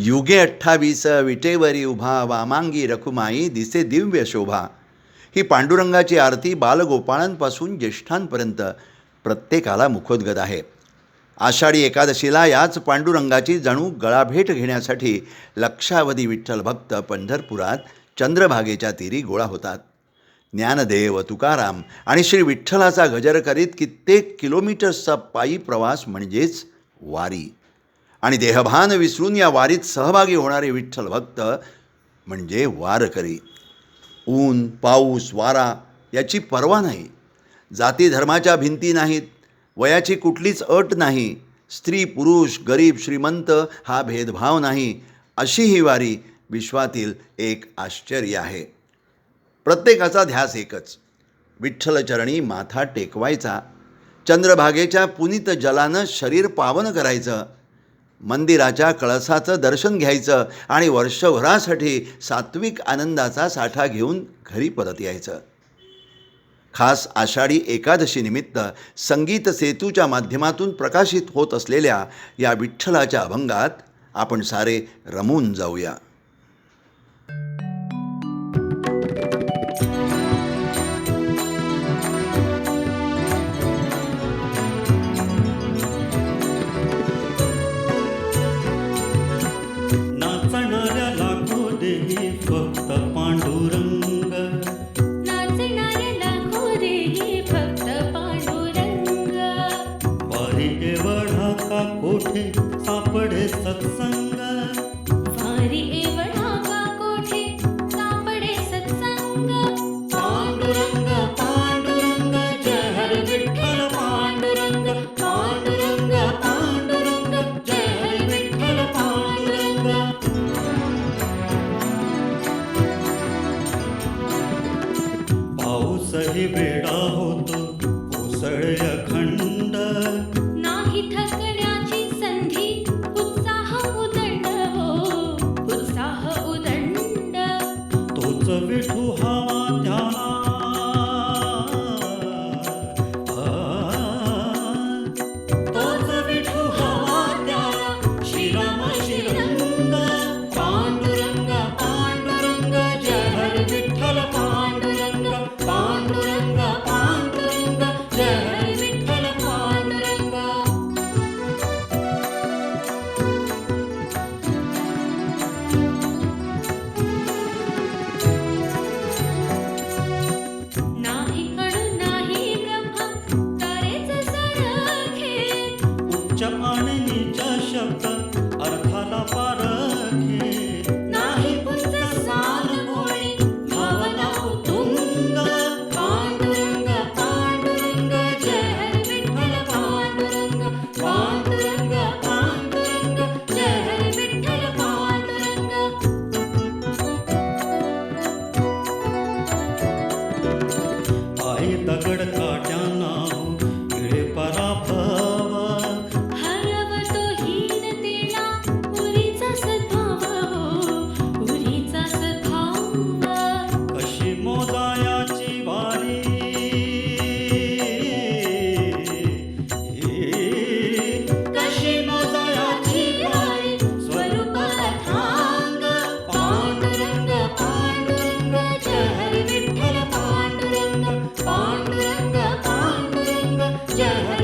युगे अठ्ठावीस विटेवरी उभा वामांगी रखुमाई दिसे दिव्य शोभा. ही पांडुरंगाची आरती बालगोपाळांपासून ज्येष्ठांपर्यंत प्रत्येकाला मुखोद्गत आहे. आषाढी एकादशीला याच पांडुरंगाची जणू गळाभेट घेण्यासाठी लक्षावधी विठ्ठल भक्त पंढरपुरात चंद्रभागेच्या तीरी गोळा होतात. ज्ञानदेव तुकाराम आणि श्री विठ्ठलाचा गजर करीत कित्येक किलोमीटर्सचा पायी प्रवास म्हणजेच वारी. आणि देहभान विसरून या वारीत सहभागी होणारे विठ्ठल भक्त म्हणजे वारकरी. ऊन पाऊस वारा याची पर्वा नाही. जाती धर्माच्या भिंती नाहीत. वयाची कुठलीच अट नाही. स्त्री पुरुष गरीब श्रीमंत हा भेदभाव नाही. अशी ही वारी विश्वातील एक आश्चर्य आहे. प्रत्येकाचा ध्यास एकच. विठ्ठलचरणी माथा टेकवायचा. चंद्रभागेच्या पुनीत जलानं शरीर पावन करायचं. मंदिराच्या कळसाचं दर्शन घ्यायचं आणि वर्षभरासाठी सात्विक आनंदाचा साठा घेऊन घरी परत यायचं. खास आषाढी एकादशीनिमित्त संगीत सेतूच्या माध्यमातून प्रकाशित होत असलेल्या या विठ्ठलाच्या अभंगात आपण सारे रमून जाऊया. पाऊसही वेडा होतो कोसळे Thank you. yeah.